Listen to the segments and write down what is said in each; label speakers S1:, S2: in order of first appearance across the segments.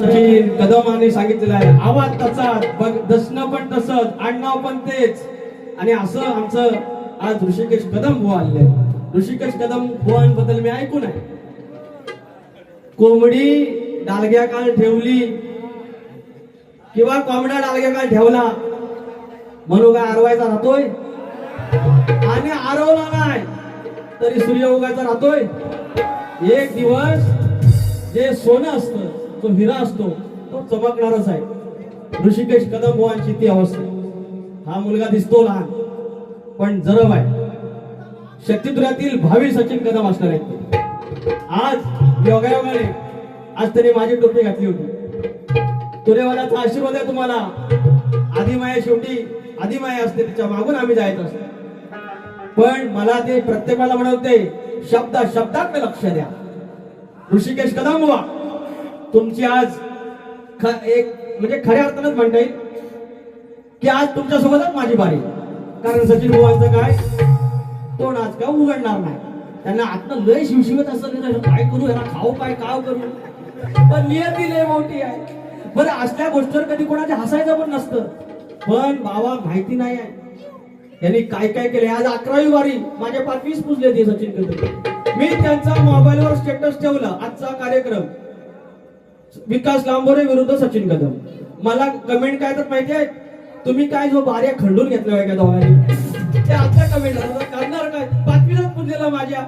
S1: सचिन कदमाने सांगितलेलं आहे. आवाज तसाच बघ दसणं पण तसंच आडनाव पण तेच. आणि असं आमचं आज ऋषिकेश कदम हो आले ऋषिकेश कदम हो बुवांबद्दल मी ऐकून आहे. कोंबडी डालग्या काळ ठेवली. किंवा कोंबडा डालग्या काळ ठेवला. म्हणू काय आरवायचा राहतोय? आणि आरवला नाही तरी सूर्य उगायचा राहतोय. एक दिवस जे सोनं असतं तो हिरा असतो तो चमकणारच आहे. ऋषिकेश कदम बुवांची ती अवस्था. हा मुलगा दिसतो लहान पण जरब आहे. शक्तिदुरातील भावी सचिन कदम असणार आहेत. आज योगायोगाने आज त्यांनी माझी टोपी घातली होती. तुरेवाल्याचा आशीर्वाद आहे तुम्हाला. आदिमाया शेवटी आदिमाया असते तिच्या मागून आम्ही जायचं असतो. पण मला ते प्रत्येकाला म्हणवते शब्द शब्दात लक्ष द्या. ऋषिकेश कदम बुवा तुमची आज ख- एक म्हणजे खऱ्या अर्थानच म्हणता येईल की आज तुमच्या सोबतच माझी बारी. कारण सचिन बुवांचं काय? तोंड आज का उघडणार नाही? त्यांना आता लय शिवशिवत असं काय करू? याला खाऊ काय काव करू? पण नियती लय मोठी आहे. बरं असल्या गोष्टीवर कधी कोणाच्या हसायचं पण नसतं. पण बाबा माहिती नाही आहे. यांनी काय काय केले आज अकरावी वारी. माझ्या पाठवीस पुजले ते सचिन कदम मी त्यांचा मोबाईलवर स्टेटस ठेवला. आजचा कार्यक्रम. विकास लांबोरे विरुद्ध सचिन कदम. मला कमेंट काय तर माहिती आहे? तुम्ही काय जो बाऱ्या खंडून घेतल्या आहे का दोघांनी ते आजच्या कमेंट करणार काय पाचवीलाच पुजलेला माझ्या.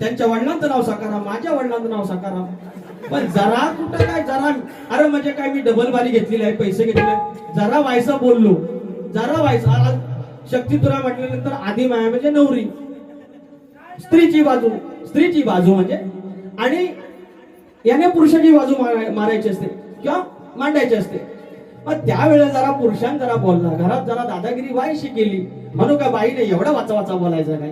S1: त्यांच्या वडिलांचं नाव साकारा माझ्या वडिलांचं नाव साकारा. पण जरा कुठं काय? जरा अरे म्हणजे काय मी डबल बारी घेतलेली आहे पैसे घेतले जरा व्हायचा बोललो. जरा व्हायचा शक्ती तुरा म्हटल्यानंतर आधी माया म्हणजे नवरी. स्त्रीची बाजू. स्त्रीची बाजू म्हणजे आणि याने पुरुषाची बाजू मारायची असते किंवा मांडायची असते. मग त्यावेळेला जरा पुरुषांनी जरा बोलला घरात जरा दादागिरी वायशी केली. म्हणू का बाईने एवढा वाचा वाचा बोलायचा काय?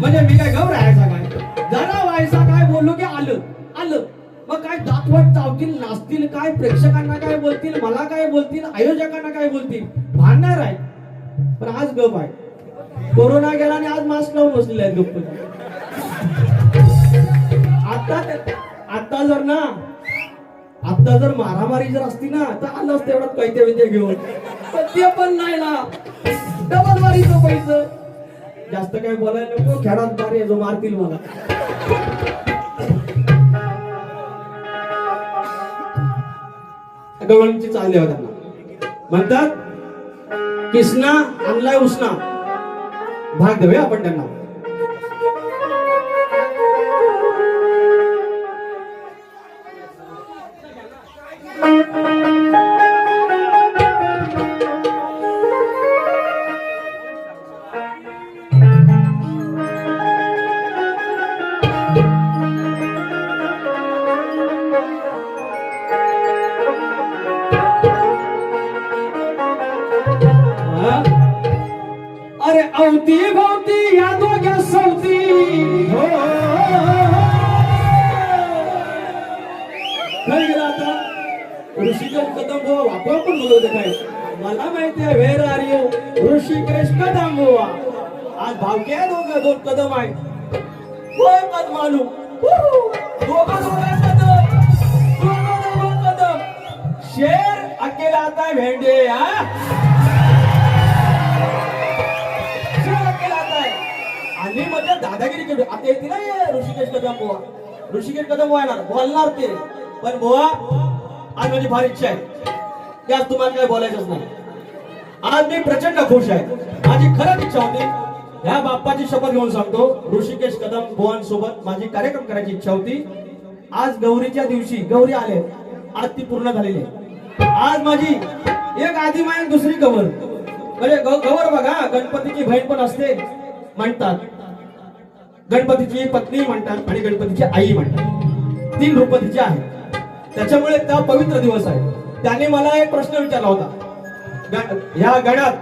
S1: म्हणजे मी काय गौर राहायचा काय? जरा व्हायचा काय बोललो की आलं आलं. मग काय दातवट चावतील नाचतील काय प्रेक्षकांना काय बोलतील मला काय बोलतील आयोजकांना काय बोलतील? भांडणार आहे. पण आज गप आहे. कोरोना गेला आणि आज मास्क लावून बसलेले आहेत गप्प. जर ना आता जर मारामारी जर असती ना तर आलं असतं एवढं वैद्य विद्या घेऊन. पण ते पण नाही ना. डबल मारीच पैसे जास्त काय बोलायला नको खेळात मारे जो मारतील मला. गवळणची चालले होत्या म्हणतात किसना आणलाय उसना. भाग देऊया आपण त्यांना. भोवती भोवती भवती या दोघ्या सवती. हो, हो, हो, हो. काय गेला आता? ऋषिकेश कदम बुवा आपण पण बोलवते काय? मला माहिती आहे where are you Rishikesh Kadam बुवा आज भावके आहे दोघं दोन कदम आहे होय पद मालू दोघं दोघं कदम. दोघं दोघं कदम. शेर अकेला आता भेंडे हा? दादागिरी केली. आता येते ना ऋषिकेश कदम बुवा. ऋषिकेश कदम बुवा येणार. बोलणार ते. पण बुवा आज माझी फार इच्छा आहे. की आज तुम्हाला काय बोलायचंच नाही. आज मी प्रचंड खुश आहे. माझी खरंच इच्छा होती. ह्या बाप्पाची शपथ घेऊन सांगतो. ऋषिकेश कदम बोवांसोबत माझी कार्यक्रम करायची इच्छा होती. आज गौरीच्या दिवशी गौरी आले. आज ती पूर्ण झालेली आहे. आज माझी एक आधी माय दुसरी गवर म्हणजे ग- गवर बघा गणपतीची बहीण पण असते म्हणतात. गणपतीची पत्नी म्हणतात आणि गणपतीची आई म्हणतात. तीन रूप तिचे आहेत. त्याच्यामुळे त्या पवित्र दिवस आहे त्याने मला एक प्रश्न विचारला होता. ह्या गडात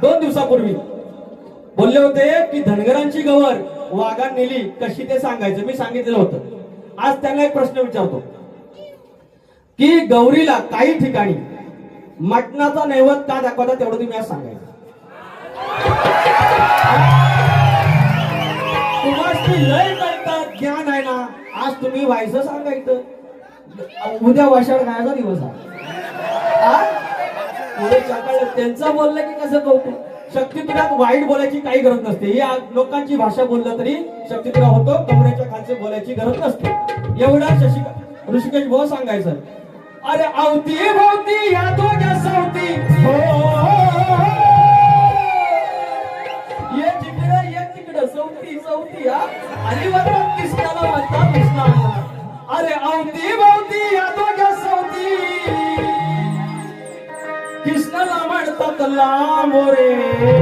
S1: दोन दिवसापूर्वी बोलले होते की धनगरांची गवर वाघा नेली. कशी ते सांगायचं? मी सांगितलेलं होतं. आज त्यांना एक प्रश्न विचारतो. की गौरीला काही ठिकाणी मटणाचा नैवत का दाखवता तेवढं तुम्ही आज सांगायचं. तुम्ही लय कळतात ज्ञान आहे ना. आज तुम्ही व्हायचं सांगायचं उद्या वैशाख खायचा दिवस आहे. त्यांचं बोललं की कसं कौतुक? शक्तीपीठात वाईट बोलायची काही गरज नसते. ही लोकांची भाषा बोललं तरी शक्तीपीठा होतो कमरेच्या खालचे बोलायची गरज नसते. एवढा शशिका ऋषिकेश भाऊ सांगायचं. अरे अवती भोवती या दोघ्या सावती. हो. हा आणि म्हणता कृष्णाला अरे अवती भवती या सवती कृष्णाला म्हणतात लांबोरे हो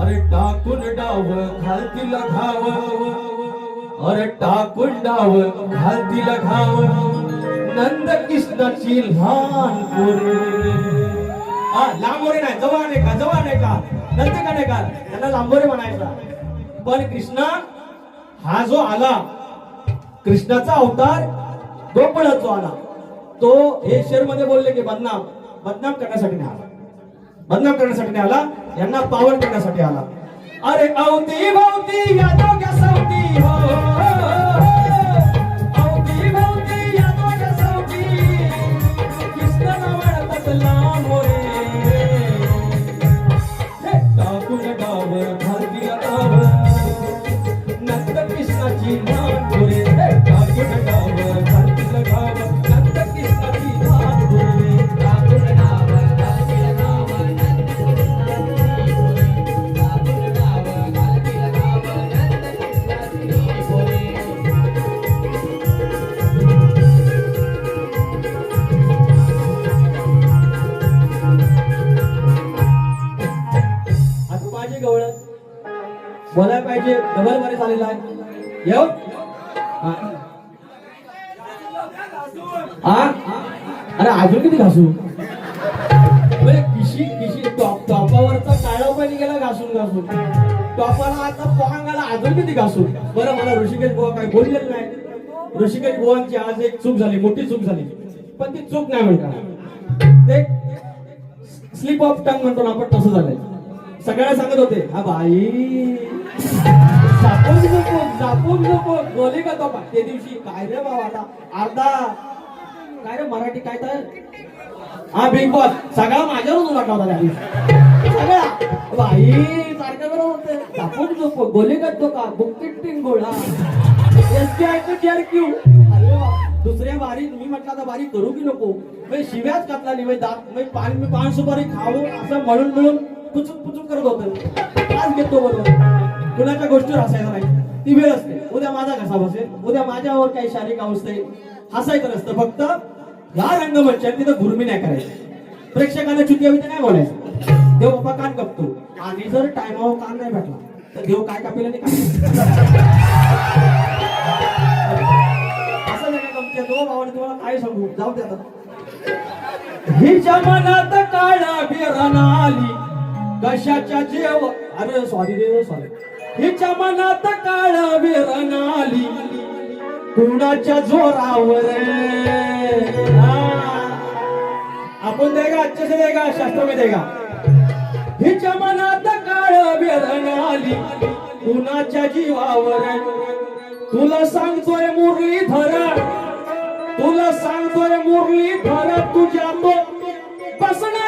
S1: अरे टाकून डाव घालतील घाव. अरे टाकून डाव घालतील घाव. नंद कृष्णाची लहान पोरे. हा लांबोरे हो नाही जवळ नाही का जवळ नाही का नंतर का नाही का? त्यांना लांबोरे हो म्हणायचा. पण कृष्णा हा जो आला कृष्णाचा अवतार गोपळात जो आला तो हे शेरमध्ये बोलले की बदनाम बदनाम करण्यासाठी नाही आला. बदनाम करण्यासाठी नाही आला यांना पावन करण्यासाठी आला. अरे अवती भवती या दोघ्या सावती हो. हो, हो, हो. बोलायला पाहिजे डबल बरे झालेला आहे. येऊ? हा. अरे अजून किती घासू? किशी किशी टॉप टॉपावरचा काळा पाणी गेला घासून घासून. टॉपाला आता पोहांगाला अजून किती घासू बरं मला ऋषिकेश बुवा काय बोललेलं नाही. ऋषिकेश बुवांची आज एक चूक झाली मोठी चूक झाली. पण ती चूक नाही म्हणता ते स्लिप ऑफ टंग म्हणतो ना आपण तसं झालंय. सगळ्या सांगत होते हा बाई जापून नको जापून नको बोले का तो बा. ते दिवशी काय रे बाबा आता अर्धा काय रे मराठी काय तर? हा बिग बॉस सगळा माझ्यावरच उलटला होता त्या दिवशी. सगळा? बाई सारखं बरं होते जापून नको बोले का तो का? बुकिट गोळा. एस टी आय क्यू अरे दुसऱ्या बारी मी म्हटलं आता बारी करू की नको? मी शिव्याच घातला नाही दात मी पान मी पान सुपारी खाऊ असं म्हणून म्हणून. पुचूक पुचूक करत होतो. आज घेतो बरोबर कुणाच्या गोष्टीवर हसायचं नाही. ती वेळ असते. उद्या माझा कसा बसेल? उद्या माझ्यावर काही शारीरिक अवस्था हसायचं नसतं. फक्त या रंगमंचात तिथं गुरमी नाही करायची. प्रेक्षकांना चुकी हवी नाही बोलायचं. देव बाबा कान कापतो. आणि जर टायमावर कान नाही भेटला तर देव काय कापेल आणि काय असं नाही का तुमच्या दोन तुम्हाला काय सांगू? जाऊ दे हिच्या मनात काळा बिरण आली. कशाच्या जेव? अरे सॉरी रे सॉरी हिच्या मनात काळ बिरण आली. कुणाच्या जोरावर हा. आपण देगा अच्छे से देगा शास्त्र में देगा हिच्या मनात काळ बेरण आली. कुणाच्या जीवावर तुला सांगतोय मुरली धरा तुला सांगतोय मुरली धरा तुझ्या तो बसणार